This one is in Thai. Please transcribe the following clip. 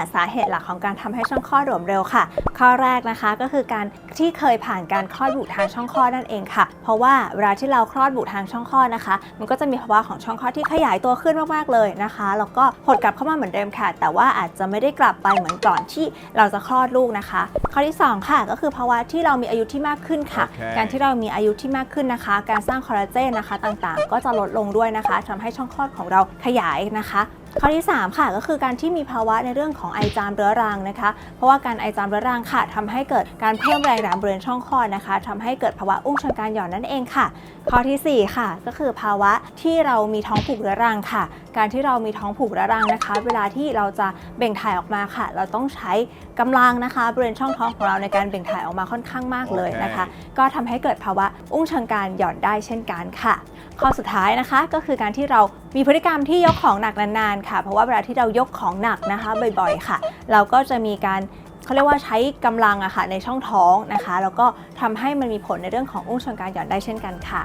าสาเหตุหลักของการทำให้ช่องคลอดหลวมเร็วค่ะ ข้อแรกนะคะก็คือการที่เคยผ่านการคลอดบุตรทางช่องคลอดนั่นเองค่ะ เพราะว่าเวลาที่เราคลอดบุตรทางช่องคลอดนะคะ มันก็จะมีภาวะของช่องคลอดที่ขยายตัวขึ้นมากๆเลยนะคะแล้วก็หดกลับเข้ามาเหมือนเดิมค่ะ แต่ว่าอาจจะไม่ได้กลับไปเหมือนก่อนที่เราจะคลอดลูกนะคะ ข้อที่สองค่ะก็คือภาวะที่เรามีอายุที่มากขึ้นค่ะโอเคการที่เรามีอายุที่มากขึ้นนะคะ การสร้างคอลลาเจนนะคะต่างๆ ก็จะลดลงด้วยนะคะทำให้ช่องคลอดของเราขยายนะคะ ข้อที่ 3 ค่ะก็คือการที่มีภาวะในเรื่องของไอจามเรื้อรังนะคะ เพราะว่าการไอจามเรื้อรังค่ะทำให้เกิดการเพิ่มแรงดันบริเวณช่องคลอดนะคะทำให้เกิดภาวะอุ้งเชิงการหย่อนนั่นเองค่ะ ข้อทีสี่4 ค่ะ ก็คือภาวะที่เรามีท้องผูกเรื้อรังค่ะการที่เรามีท้องผูกเรื้อรังนะคะ เวลาที่เราจะเบ่งถ่ายออกมาค่ะ เราต้องใช้กำลังนะคะบริเวณช่องท้องของเราในการเบ่งถ่ายออกมาค่อนข้างมากเลยนะคะ ก็ทำให้เกิดภาวะอุ้งเชิงการหย่อนได้เช่นกันค่ะ ข้อสุดท้ายนะคะก็คือการที่เรามีพฤติกรรมที่ยกของหนักนานๆค่ะ เพราะว่าเวลาที่เรายกของหนักนะคะบ่อยๆค่ะ เราก็จะมีการเขาเรียกว่าใช้กำลังอะค่ะในช่องท้องนะคะ แล้วก็ทำให้มันมีผลในเรื่องของอุ้งเชิงการหย่อนได้เช่นกันค่ะ